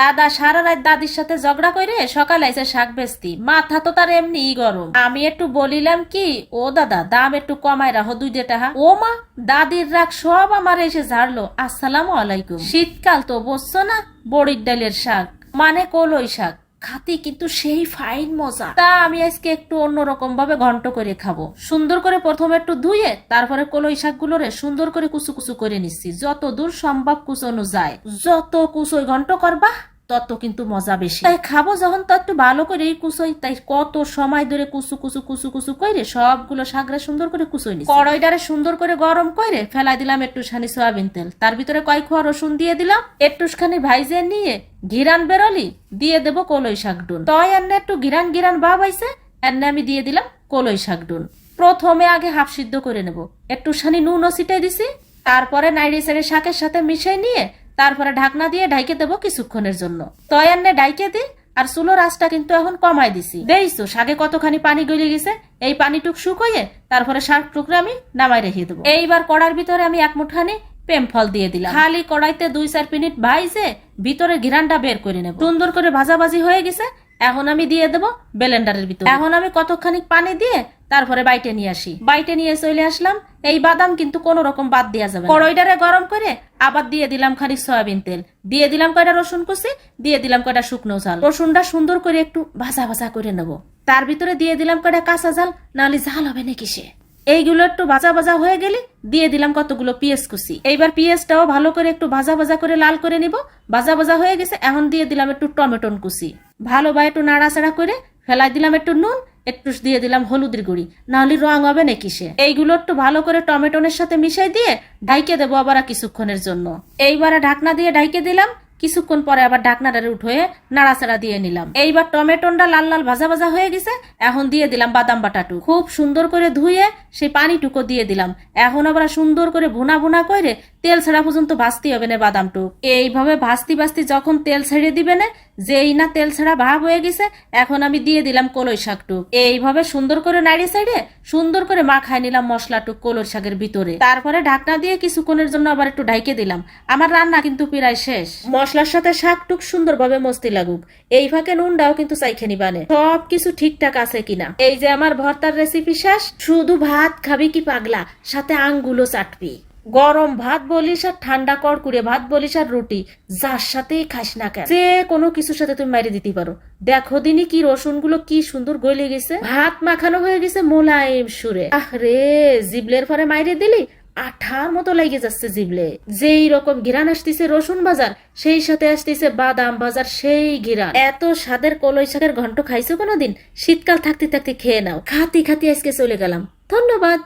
দাদা সারা রাত দাদির সাথে ঝগড়া করে সকালে আইসে শাক বেচতি মাথা তো তার এমনি গরম। আমি একটু বলিলাম কি, ও দাদা, দাম একটু কমাই রাখো দুই টাকা। ও মা, দাদির রাগ সব আমার এসে ঝাড়লো। আসসালামু আলাইকুম। শীতকাল তো বসছো না, বড়ির ডালের শাক? মানে কলই শাক। খাতি কিন্তু সেই ফাইন মজা। তা আমি আজকে একটু অন্যরকম ভাবে ঘন্ট করে খাব। সুন্দর করে প্রথমে একটু ধুয়ে, তারপরে কলই শাকগুলোরে সুন্দর করে কুচু কুচু করে নিচ্ছি। যত দূর সম্ভব কুচনো যায়। যত কুচোই ঘন্ট করবা তত কিন্তু মজা বেশি। তাই খাব যখন তো একটু ভালো করে কুচোই তাই কত সময় ধরে কুচু কুচু কুচু কুচু করে সবগুলো শাকরা সুন্দর করে কুচোই নিচ্ছি কড়াইটারে সুন্দর করে গরম করে ফেলাই দিলাম একটু খানি সয়াবিন তেল। তার ভিতরে কয়েক খোয়া রসুন দিয়ে দিলাম একটুখানি ভাইজে নিয়ে ঘিরান বেরোলি দিয়ে দেব কলই শাক ডুন। তয় এনে একটু ঘিরান ঘিরান ভাব আইছে এনে আমি দিয়ে দিলাম কলই শাক ডুন। প্রথমে আগে হাফ সিদ্ধ করে নেব। একটু সানি নুনও ছিটাই দিছি তারপরে নাইড়ে সেড়ে শাকের সাথে মিশিয়ে নিয়ে তারপরে ঢাকনা দিয়ে ঢাইকে দেবো কিছুক্ষণের জন্য। তয়ান্নে ঢাইকে দিই আর চুলোর আঁচটা কিন্তু এখন কমাই দিছি। দেইছো শাকে কতখানি পানি গলে গেছে, এই পানিটুক শুকোয়ে তারপরে শাক টুকরে আমি নামাই রেখে দেবো। এইবার কড়ার ভিতরে আমি এক মুঠানি পেম ফল দিয়ে দিলাম। খালি কড়াইতে দুই চার মিনিট ভাইজে ভিতরে ঘিরানটা বের করে নেব। সুন্দর করে ভাজাভাজি হয়ে গেছে, এখন আমি দিয়ে দেবো ব্লেন্ডারের ভিতরে। এখন আমি কতখানি পানি দিয়ে তারপরে বাইটে নিয়ে আসি। বাইটে নিয়ে চলে আসলাম, এই বাদাম কিন্তু কোন রকম বাদ দেওয়া যাবে কড়াইটারে গরম করে আবার দিয়ে দিলাম খালি সয়াবিন তেল। দিয়ে দিলাম কয়টা রসুন কুচি, দিয়ে দিলাম কয়টা শুকনো ঝাল। রসুনটা সুন্দর করে একটু ভাজা ভাজা করে নেব। তার ভিতরে দিয়ে দিলাম কয়টা কাঁচা ঝাল, নাহলে ঝাল হবে নাকি সে? এইগুলো একটু ভাজা ভাজা হয়ে গেলে দিয়ে দিলাম কতগুলো পেঁয়াজ কুচি। এইবার পেঁয়াজটাও ভালো করে একটু ভাজা ভাজা করে লাল করে নিব। ভাজা ভাজা হয়ে গেছে, এখন দিয়ে দিলাম একটু টমেটোন কুচি। ভালো বা একটু নাড়াচাড়া করে ফেলাই দিলাম একটু নুন একটু দিয়ে দিলাম হলুদের গুঁড়ি। নাহলে রং হবে না কিসে? এইগুলো একটু ভালো করে টমেটোনের সাথে মিশাই দিয়ে ঢাইকে দেবো আবার কিছুক্ষণের জন্য। এইবারে ঢাকনা দিয়ে ঢাইকে দিলাম। কিছুক্ষণ পরে আবার ঢাকনাটা উঠে নাড়াচাড়া দিয়ে নিলাম। এইবার টমেটোনটা লাল লাল ভাজা ভাজা হয়ে গেছে, এখন দিয়ে দিলাম বাদাম বাটাটু। খুব সুন্দর করে ধুয়ে সেই পানিটুকু দিয়ে দিলাম। এখন আবার সুন্দর করে ভুনা ভুনা করে তেল ছাড়া পর্যন্ত ভাজতে হবে না বাদামটু এইভাবে ভাজতে ভাজতে যখন তেল ছেড়ে দিবে না, যেই না তেল ছাড়া ভাব হয়ে গেছে, এখন আমি দিয়ে দিলাম কলই শাকটু এইভাবে সুন্দর করে নাড়িয়ে সাইডে সুন্দর করে মাখায় নিলাম মশলাটুক কলই শাকের ভিতরে। তারপরে ঢাকনা দিয়ে কিছুক্ষণের জন্য আবার একটু ঢাইকে দিলাম। আমার রান্না কিন্তু প্রায় শেষ। মশলার সাথে শাকটুক সুন্দরভাবে মস্তি লাগুক। এই ফাঁকে নুনটাও কিন্তু চাইখে নিবানে সব কিছু ঠিকঠাক আছে কিনা? এই যে আমার ভর্তার রেসিপি শেষ, শুধু ভাত খাবি কি পাগলা? সাথে আঙ্গুলো চাটবি। গরম ভাত বলিস আর ঠান্ডা কড়কুড়ে ভাত বলিস আর রুটি, যার সাথেই খাস না কেন? যে কোনো কিছুর সাথে তুমি মাইরে দিতে পারো। দেখো দিনই কি রসুনগুলো কি সুন্দর গলে গেছে। ভাত মাখানো হয়ে গেছে মোলায়েম সুরে। আহ রে, জিবলের পরে মাইরে দিলি? আঠার মতো লাগে যাচ্ছে জিবলে। যেই রকম ঘিরান আসতেছে রসুন বাজার, সেই সাথে আসতেছে বাদাম বাজার, সেই ঘিরান এত স্বাদের কলই শাকের ঘন্ট খাইছো কোনোদিন? শীতকাল থাকতে থাকতে খেয়ে নাও। খাতি খাতি আজকে চলে গেলাম। ধন্যবাদ।